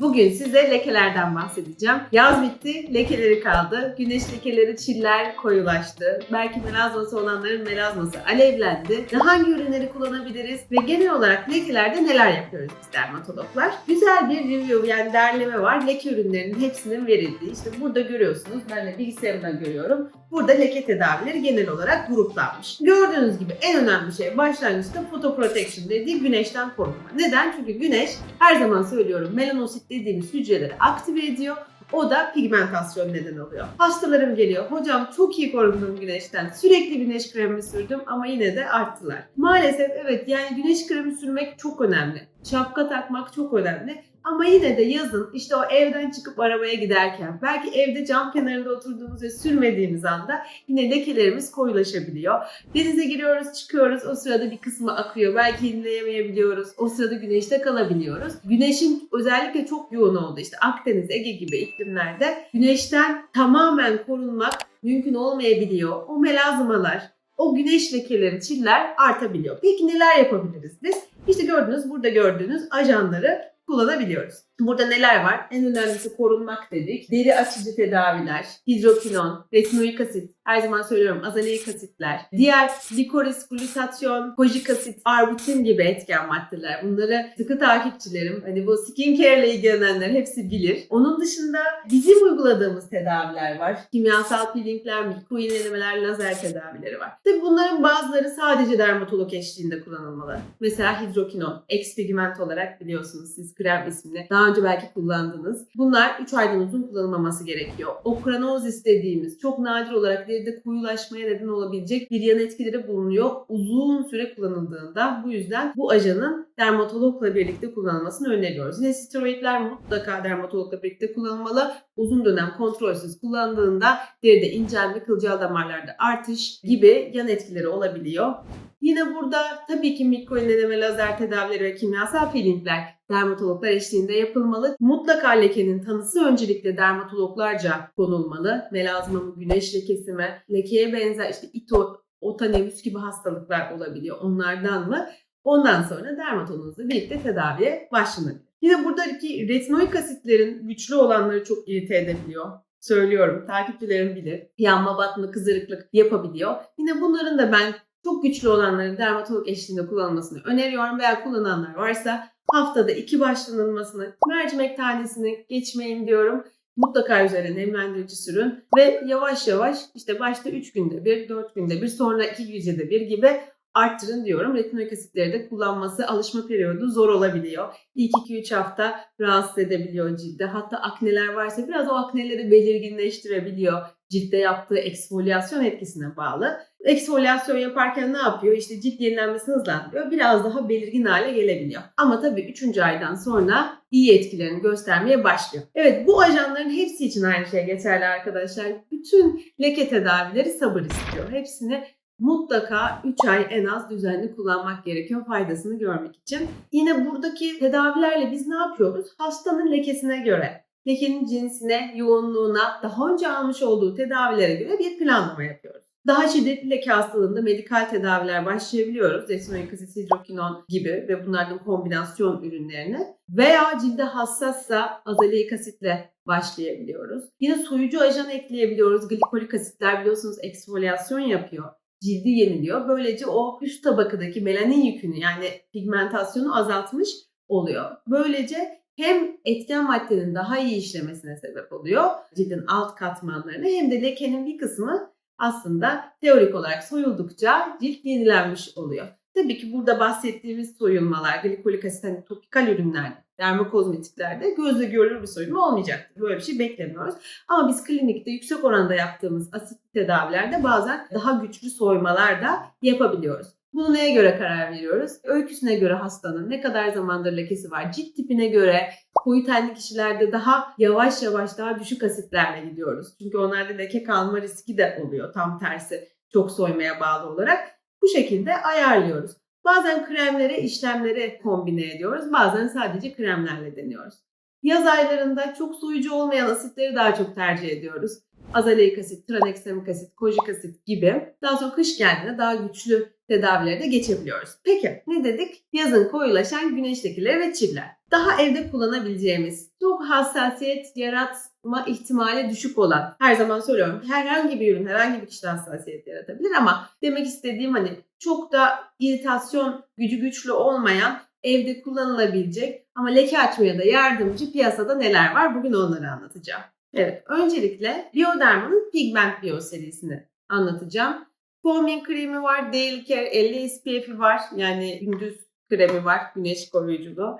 Bugün size lekelerden bahsedeceğim. Yaz bitti, lekeleri kaldı. Güneş lekeleri, çiller koyulaştı. Belki melazması olanların melazması alevlendi. Hangi ürünleri kullanabiliriz ve genel olarak lekelerde neler yapıyoruz biz dermatologlar? Güzel bir review yani derleme var. Leke ürünlerinin hepsinin verildiği. İşte burada görüyorsunuz. Ben de bilgisayarımdan görüyorum. Burada leke tedavileri genel olarak gruplanmış. Gördüğünüz gibi en önemli şey başlangıçta photoprotection dediği güneşten korunma. Neden? Çünkü güneş her zaman söylüyorum melanosit dediğimiz hücreleri aktive ediyor. O da pigmentasyon neden oluyor. Hastalarım geliyor. Hocam çok iyi korundum güneşten. Sürekli güneş kremi sürdüm ama yine de arttılar. Maalesef evet yani güneş kremi sürmek çok önemli. Şapka takmak çok önemli. Ama yine de yazın işte o evden çıkıp arabaya giderken belki evde cam kenarında oturduğumuz ve sürmediğimiz anda yine lekelerimiz koyulaşabiliyor. Denize giriyoruz çıkıyoruz o sırada bir kısmı akıyor. Belki inleyemeyebiliyoruz. O sırada güneşte kalabiliyoruz. Güneşin özellikle çok yoğun olduğu işte Akdeniz, Ege gibi iklimlerde güneşten tamamen korunmak mümkün olmayabiliyor. O melazmalar, o güneş lekeleri, çiller artabiliyor. Peki neler yapabiliriz biz? İşte gördüğünüz, burada gördüğünüz ajanları kullanabiliyoruz. Burada neler var? En önemlisi korunmak dedik. Deri açıcı tedaviler, hidrokinon, retinoik asit, her zaman söylüyorum azaleik asitler, diğer likoris, glutatyon, kojik asit, arbutin gibi etken maddeler. Bunları sıkı takipçilerim, hani bu skincare ile ilgilenenler hepsi bilir. Onun dışında bizim uyguladığımız tedaviler var. Kimyasal peelingler, mikro iğnelemeler, lazer tedavileri var. Tabii bunların bazıları sadece dermatolog eşliğinde kullanılmalı. Mesela hidrokinon, X-pigment olarak biliyorsunuz siz krem ismini daha önce belki kullandınız. Bunlar 3 aydan uzun kullanılmaması gerekiyor. Okranozis dediğimiz çok nadir olarak deride koyulaşmaya neden olabilecek bir yan etkileri bulunuyor uzun süre kullanıldığında. Bu yüzden bu ajanın dermatologla birlikte kullanılmasını öneriyoruz. Yine steroidler mutlaka dermatologla birlikte kullanılmalı. Uzun dönem kontrolsüz kullandığında deride incelme, kılcal damarlarda artış gibi yan etkileri olabiliyor. Yine burada tabii ki mikro inleme, lazer tedavileri ve kimyasal peelingler dermatologlar eşliğinde yapılmalı. Mutlaka lekenin tanısı öncelikle dermatologlarca konulmalı. Melazma mı, güneş lekesi mi, lekeye benzer işte ito, otanemus gibi hastalıklar olabiliyor. Onlardan mı? Ondan sonra dermatologla birlikte tedaviye başlanabilir. Yine buradaki retinoik asitlerin güçlü olanları çok irite edebiliyor söylüyorum. Takipçilerim bilir. Yanma, batma, kızarıklık yapabiliyor. Yine bunların da ben çok güçlü olanların dermatolog eşliğinde kullanılmasını öneriyorum veya kullananlar varsa haftada iki başlanılmasını, mercimek tanesini geçmeyin diyorum. Mutlaka üzerine nemlendirici sürün ve yavaş yavaş işte başta 3 günde bir, 4 günde bir, sonra 2 gecede bir gibi arttırın diyorum. Retinoik asitleri de kullanması alışma periyodu zor olabiliyor. İlk 2-3 hafta rahatsız edebiliyor cilde. Hatta akneler varsa biraz o akneleri belirginleştirebiliyor. Ciltte yaptığı eksfolyasyon etkisine bağlı. Eksfolyasyon yaparken ne yapıyor? İşte cilt yenilenmesini hızlandırıyor. Biraz daha belirgin hale gelebiliyor. Ama tabii 3. aydan sonra iyi etkilerini göstermeye başlıyor. Evet bu ajanların hepsi için aynı şey geçerli arkadaşlar. Bütün leke tedavileri sabır istiyor. Hepsini mutlaka 3 ay en az düzenli kullanmak gerekiyor faydasını görmek için. Yine buradaki tedavilerle biz ne yapıyoruz? Hastanın lekesine göre, lekenin cinsine, yoğunluğuna, daha önce almış olduğu tedavilere göre bir planlama yapıyoruz. Daha şiddetli leke hastalığında medikal tedaviler başlayabiliyoruz. Asit, hidrokinon gibi ve bunlardan kombinasyon ürünlerine. Veya cilde hassassa azaleik asitle başlayabiliyoruz. Yine soyucu ajan ekleyebiliyoruz. Glikolik asitler biliyorsunuz eksfolyasyon yapıyor cildi yeniliyor. Böylece o üst tabakadaki melanin yükünü yani pigmentasyonu azaltmış oluyor. Böylece hem etken maddenin daha iyi işlemesine sebep oluyor cildin alt katmanlarını hem de lekenin bir kısmı aslında teorik olarak soyuldukça cilt yenilenmiş oluyor. Tabii ki burada bahsettiğimiz soyulmalar, glikolik asit hani topikal ürünlerde, dermokozmetiklerde gözle görülür bir soyulma olmayacaktır. Böyle bir şey beklemiyoruz. Ama biz klinikte yüksek oranda yaptığımız asitli tedavilerde bazen daha güçlü soymalar da yapabiliyoruz. Bunu neye göre karar veriyoruz? Öyküsüne göre hastanın ne kadar zamandır lekesi var, cilt tipine göre koyu tenli kişilerde daha yavaş yavaş daha düşük asitlerle gidiyoruz. Çünkü onlarda leke kalma riski de oluyor tam tersi çok soymaya bağlı olarak. Bu şekilde ayarlıyoruz. Bazen kremlere, işlemlere kombine ediyoruz. Bazen sadece kremlerle deniyoruz. Yaz aylarında çok soyucu olmayan asitleri daha çok tercih ediyoruz. Azaleic asit, tranexamik asit, kojik asit gibi. Daha sonra kış geldiğinde daha güçlü tedavilere de geçebiliyoruz. Peki ne dedik? Yazın koyulaşan güneş lekeleri ve çiller. Daha evde kullanabileceğimiz, çok hassasiyet yaratma ihtimali düşük olan, her zaman söylüyorum herhangi bir ürün herhangi bir kişide hassasiyet yaratabilir ama demek istediğim hani çok da iritasyon gücü güçlü olmayan evde kullanılabilecek ama leke açmaya da yardımcı piyasada neler var bugün onları anlatacağım. Evet öncelikle Bioderma'nın Pigment Bio serisini anlatacağım. Foaming kremi var, Daily Care 50 SPF'i var. Yani gündüz kremi var güneş koruyuculuğu.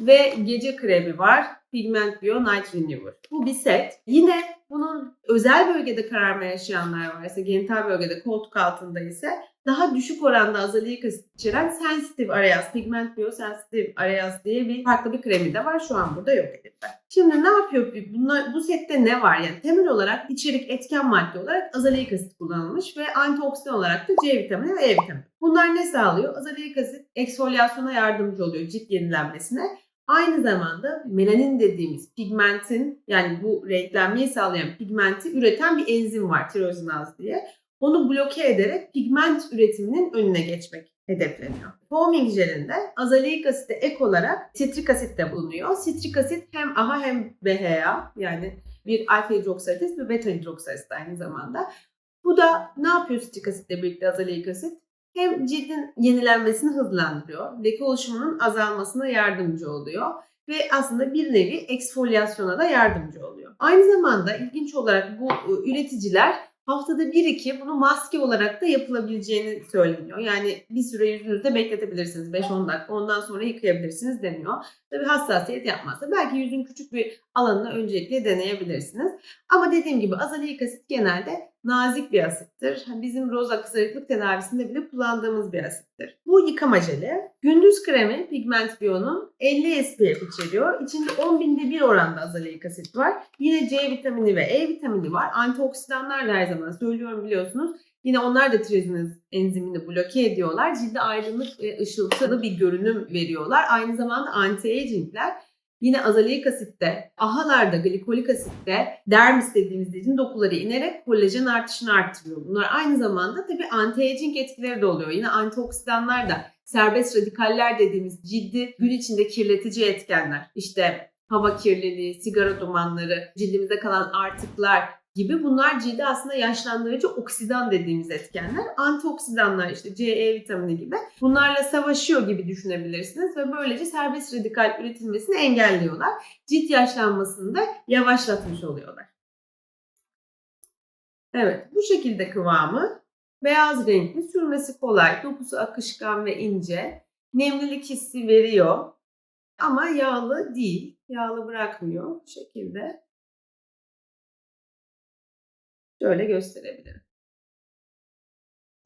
Ve gece kremi var Pigment Bio Night Renewer. Bu bir set. Yine bunun özel bölgede kararma yaşayanlar varsa, genital bölgede koltuk altında ise daha düşük oranda azaleik asit içeren Sensitive Areas, Pigment Bio Sensitive Areas diye bir farklı bir kremi de var. Şu an burada yok elimde. Şimdi ne yapıyor? Bunlar, bu sette ne var? Yani temel olarak içerik etken madde olarak azaleik asit kullanılmış ve antioksidan olarak da C vitamini ve E vitamini. Bunlar ne sağlıyor? Azaleik asit eksfolyasyona yardımcı oluyor cilt yenilenmesine. Aynı zamanda melanin dediğimiz pigmentin yani bu renklenmeyi sağlayan pigmenti üreten bir enzim var tirozinaz diye. Onu bloke ederek pigment üretiminin önüne geçmek hedefleniyor. Foaming jelinde azaleik asite ek olarak sitrik asit de bulunuyor. Sitrik asit hem AHA hem BHA yani bir alfa hidroksalitis ve beta hidroksalitis aynı zamanda. Bu da ne yapıyor sitrik asitle birlikte azaleik asit? Hem cildin yenilenmesini hızlandırıyor, leke oluşumunun azalmasına yardımcı oluyor ve aslında bir nevi eksfolyasyona da yardımcı oluyor. Aynı zamanda ilginç olarak bu ıı, üreticiler haftada 1-2 bunu maske olarak da yapılabileceğini söyleniyor. Yani bir süre yüzünüzde bekletebilirsiniz 5-10 dakika ondan sonra yıkayabilirsiniz deniyor. Tabii hassasiyet yapmazsa belki yüzün küçük bir alanını öncelikle deneyebilirsiniz. Ama dediğim gibi azaleik asit genelde nazik bir asittir. Bizim roza kızarıklık tedavisinde bile kullandığımız bir asittir. Bu yıkama jeli. Gündüz kremi Pigment Bio'nun 50 SPF içeriyor. İçinde 10 binde bir oranda azaleik asit var. Yine C vitamini ve E vitamini var. Antioksidanlar da her zaman söylüyorum biliyorsunuz. Yine onlar da trizinaz enzimini bloke ediyorlar. Cilde aydınlık ve ışıltılı bir görünüm veriyorlar. Aynı zamanda anti-agingler Yine azaleik asitte, ahalarda, glikolik asitte dermis dediğimiz dizin dokuları inerek kolajen artışını arttırıyor. Bunlar aynı zamanda tabii anti-aging etkileri de oluyor. Yine antioksidanlar da serbest radikaller dediğimiz cildi gün içinde kirletici etkenler. İşte hava kirliliği, sigara dumanları, cildimizde kalan artıklar gibi bunlar cilde aslında yaşlandırıcı oksidan dediğimiz etkenler. Antioksidanlar işte C, E vitamini gibi bunlarla savaşıyor gibi düşünebilirsiniz ve böylece serbest radikal üretilmesini engelliyorlar. Cilt yaşlanmasını da yavaşlatmış oluyorlar. Evet bu şekilde kıvamı beyaz renkli sürmesi kolay, dokusu akışkan ve ince, nemlilik hissi veriyor ama yağlı değil, yağlı bırakmıyor bu şekilde. Şöyle gösterebilirim.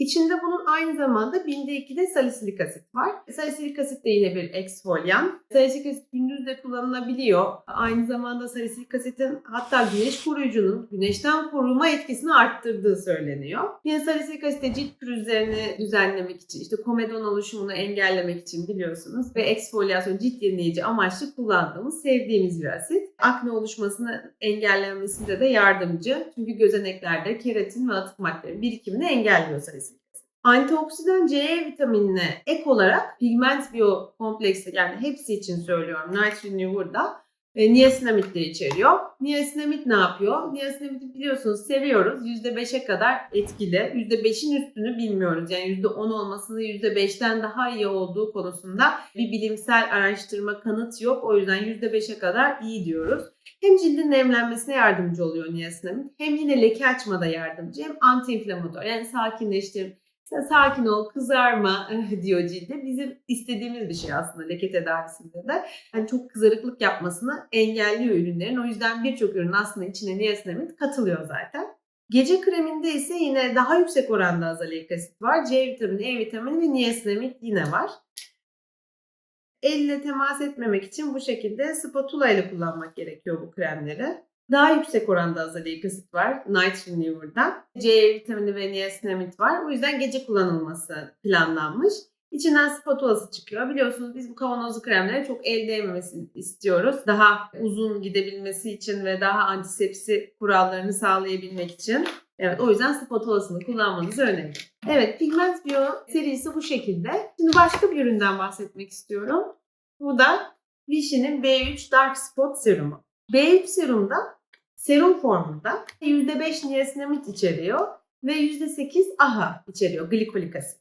İçinde bunun aynı zamanda binde 2'de salisilik asit var. Salisilik asit de yine bir eksfolyan. Salisilik asit gündüz de kullanılabiliyor. Aynı zamanda salisilik asitin hatta güneş koruyucunun güneşten koruma etkisini arttırdığı söyleniyor. Yine salisilik asit de cilt pürüzlerini düzenlemek için, işte komedon oluşumunu engellemek için biliyorsunuz ve eksfolyasyon cilt yenileyici amaçlı kullandığımız, sevdiğimiz bir asit. Akne oluşmasını engellenmesinde de yardımcı. Çünkü gözeneklerde keratin ve atık maddelerin birikimini engelliyor salisilik Antioksidan C vitaminine ek olarak pigment biyo kompleksi yani hepsi için söylüyorum Night Renewer'da e, niasinamid de içeriyor. Niasinamid ne yapıyor? Niasinamidi biliyorsunuz seviyoruz. %5'e kadar etkili. %5'in üstünü bilmiyoruz. Yani %10 olmasını %5'ten daha iyi olduğu konusunda bir bilimsel araştırma kanıt yok. O yüzden %5'e kadar iyi diyoruz. Hem cildin nemlenmesine yardımcı oluyor niasinamid. Hem yine leke açmada yardımcı. Hem antiinflamatuar yani sakinleştirme sen sakin ol, kızarma diyor cilde. Bizim istediğimiz bir şey aslında leke tedavisinde de. Yani çok kızarıklık yapmasını engelliyor ürünlerin. O yüzden birçok ürün aslında içine niasinamid katılıyor zaten. Gece kreminde ise yine daha yüksek oranda azaleik asit var. C vitamini, E vitamini ve niasinamid yine var. Elle temas etmemek için bu şekilde spatula ile kullanmak gerekiyor bu kremleri. Daha yüksek oranda azaleik asit var Night Renewer'da. C vitamini ve niasinamid var. O yüzden gece kullanılması planlanmış. İçinden spatulası çıkıyor. Biliyorsunuz biz bu kavanozlu kremlere çok el değmemesini istiyoruz. Daha uzun gidebilmesi için ve daha antisepsi kurallarını sağlayabilmek için. Evet o yüzden spatulasını kullanmanızı öneririm. Evet Pigment Bio serisi bu şekilde. Şimdi başka bir üründen bahsetmek istiyorum. Bu da Vichy'nin B3 Dark Spot Serumu. B3 serumda serum formunda %5 niasinamid içeriyor ve %8 AHA içeriyor, glikolik asit.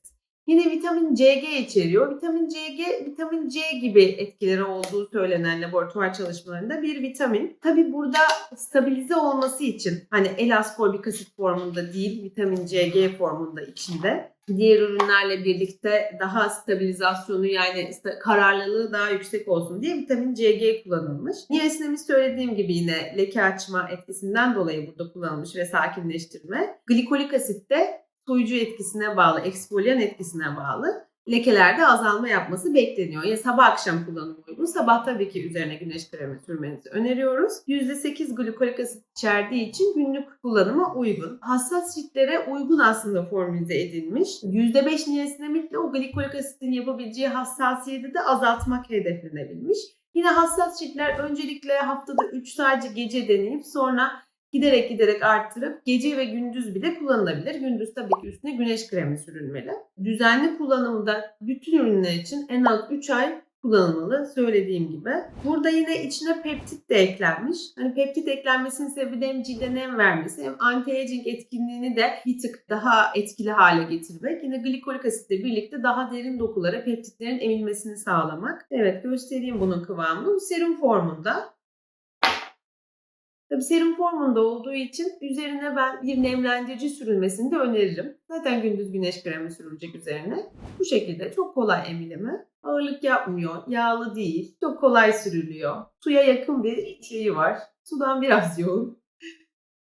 Yine vitamin CG içeriyor. Vitamin CG, vitamin C gibi etkileri olduğu söylenen laboratuvar çalışmalarında bir vitamin. Tabi burada stabilize olması için hani L-ascorbik asit formunda değil, vitamin CG formunda içinde. Diğer ürünlerle birlikte daha stabilizasyonu yani kararlılığı daha yüksek olsun diye vitamin CG kullanılmış. Niasinamid söylediğim gibi yine leke açma etkisinden dolayı burada kullanılmış ve sakinleştirme. Glikolik asit de soyucu etkisine bağlı, eksfolyan etkisine bağlı lekelerde azalma yapması bekleniyor. Ya sabah akşam kullanımı uygun. Sabah tabii ki üzerine güneş kremi sürmenizi öneriyoruz. %8 glikolik asit içerdiği için günlük kullanıma uygun. Hassas ciltlere uygun aslında formülize edilmiş. %5 niasinamidle o glikolik asitin yapabileceği hassasiyeti de azaltmak hedeflenebilmiş. Yine hassas ciltler öncelikle haftada 3 sadece gece deneyip sonra giderek giderek arttırıp gece ve gündüz bile kullanılabilir. Gündüz tabii ki üstüne güneş kremi sürülmeli. Düzenli kullanımda bütün ürünler için en az 3 ay kullanılmalı söylediğim gibi. Burada yine içine peptit de eklenmiş. Hani peptit eklenmesinin sebebi de hem cilde nem vermesi hem anti-aging etkinliğini de bir tık daha etkili hale getirmek. Yine glikolik asitle birlikte daha derin dokulara peptitlerin emilmesini sağlamak. Evet göstereyim bunun kıvamını. Serum formunda. Tabii serum formunda olduğu için üzerine ben bir nemlendirici sürülmesini de öneririm. Zaten gündüz güneş kremi sürülecek üzerine. Bu şekilde çok kolay emilimi. Ağırlık yapmıyor, yağlı değil. Çok kolay sürülüyor. Suya yakın bir şeyi var. Sudan biraz yoğun.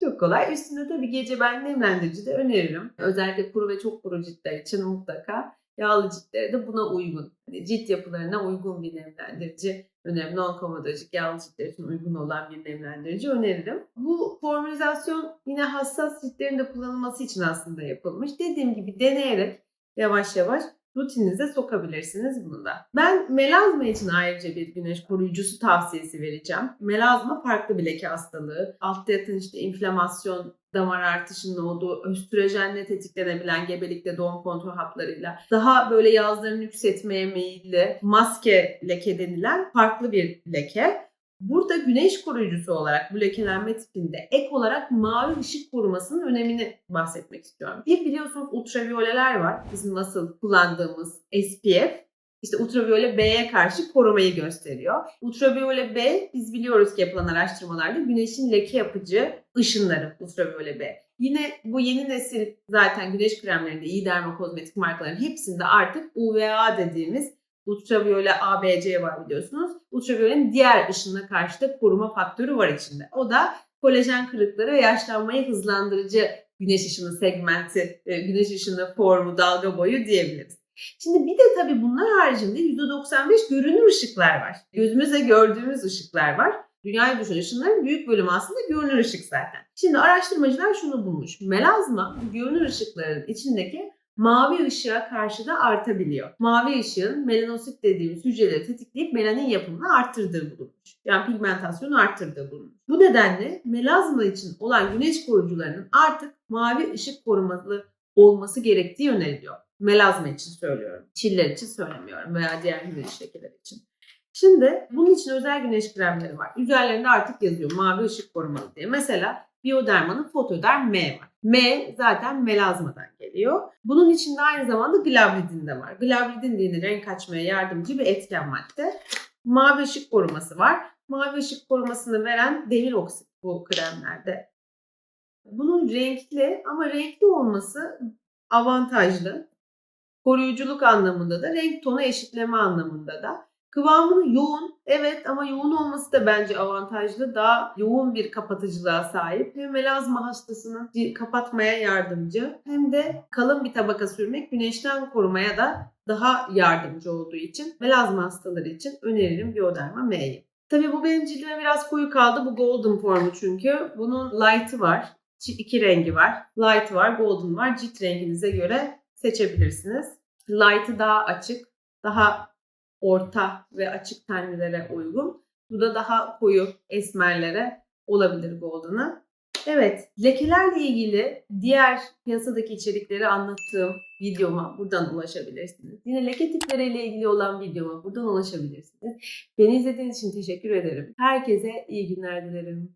Çok kolay. Üstünde tabii gece ben nemlendirici de öneririm. Özellikle kuru ve çok kuru ciltler için mutlaka. Yağlı ciltlere de buna uygun. Hani cilt yapılarına uygun bir nemlendirici önemli. Non-komodolojik yağlı ciltler için uygun olan bir nemlendirici öneririm. Bu formülizasyon yine hassas ciltlerin de kullanılması için aslında yapılmış. Dediğim gibi deneyerek yavaş yavaş rutininize sokabilirsiniz bunu da. Ben melazma için ayrıca bir güneş koruyucusu tavsiyesi vereceğim. Melazma farklı bir leke hastalığı. Altta yatan işte inflamasyon, damar artışının olduğu, östrojenle tetiklenebilen gebelikte doğum kontrol haplarıyla daha böyle yazlarını yükseltmeye meyilli maske leke denilen farklı bir leke. Burada güneş koruyucusu olarak bu lekelenme tipinde ek olarak mavi ışık korumasının önemini bahsetmek istiyorum. Bir biliyorsunuz ultraviyoleler var. Bizim nasıl kullandığımız SPF. İşte ultraviyole B'ye karşı korumayı gösteriyor. Ultraviyole B biz biliyoruz ki yapılan araştırmalarda güneşin leke yapıcı ışınları ultraviyole B. Yine bu yeni nesil zaten güneş kremlerinde iyi dermokozmetik markaların hepsinde artık UVA dediğimiz ultraviyole ABC var biliyorsunuz. Ultraviyolenin diğer ışınına karşı da koruma faktörü var içinde. O da kolajen kırıkları ve yaşlanmayı hızlandırıcı güneş ışını segmenti, e, güneş ışını formu, dalga boyu diyebiliriz. Şimdi bir de tabii bunlar haricinde %95 görünür ışıklar var. Gözümüzle gördüğümüz ışıklar var. Dünyaya düşen ışınların büyük bölümü aslında görünür ışık zaten. Şimdi araştırmacılar şunu bulmuş. Melazma görünür ışıkların içindeki mavi ışığa karşı da artabiliyor. Mavi ışığın melanosit dediğimiz hücreleri tetikleyip melanin yapımını arttırdığı bulunmuş. Yani pigmentasyonu arttırdığı bulunmuş. Bu nedenle melazma için olan güneş koruyucularının artık mavi ışık korumalı olması gerektiği öneriliyor. Melazma için söylüyorum. Çiller için söylemiyorum veya diğer güneş lekeleri için. Şimdi bunun için özel güneş kremleri var. Üzerlerinde artık yazıyor mavi ışık korumalı diye. Mesela Bioderma'nın Fotoderm M var. M zaten melazmadan geliyor. Bunun içinde aynı zamanda glabridin de var. Glabridin de yine renk açmaya yardımcı bir etken madde. Mavi ışık koruması var. Mavi ışık korumasını veren demir oksit bu kremlerde. Bunun renkli ama renkli olması avantajlı. Koruyuculuk anlamında da renk tonu eşitleme anlamında da. Kıvamı yoğun evet ama yoğun olması da bence avantajlı. Daha yoğun bir kapatıcılığa sahip. Hem melazma hastasının cil- kapatmaya yardımcı hem de kalın bir tabaka sürmek güneşten korumaya da daha yardımcı olduğu için melazma hastaları için öneririm Bioderma M'yi. Tabii bu benim cildime biraz koyu kaldı. Bu golden formu çünkü. Bunun light'ı var. İki rengi var. Light var, golden var. Cilt renginize göre seçebilirsiniz. Light'ı daha açık, daha orta ve açık tenlilere uygun. Bu da daha koyu esmerlere olabilir Golden'ı. Evet, lekelerle ilgili diğer piyasadaki içerikleri anlattığım videoma buradan ulaşabilirsiniz. Yine leke tipleriyle ilgili olan videoma buradan ulaşabilirsiniz. Beni izlediğiniz için teşekkür ederim. Herkese iyi günler dilerim.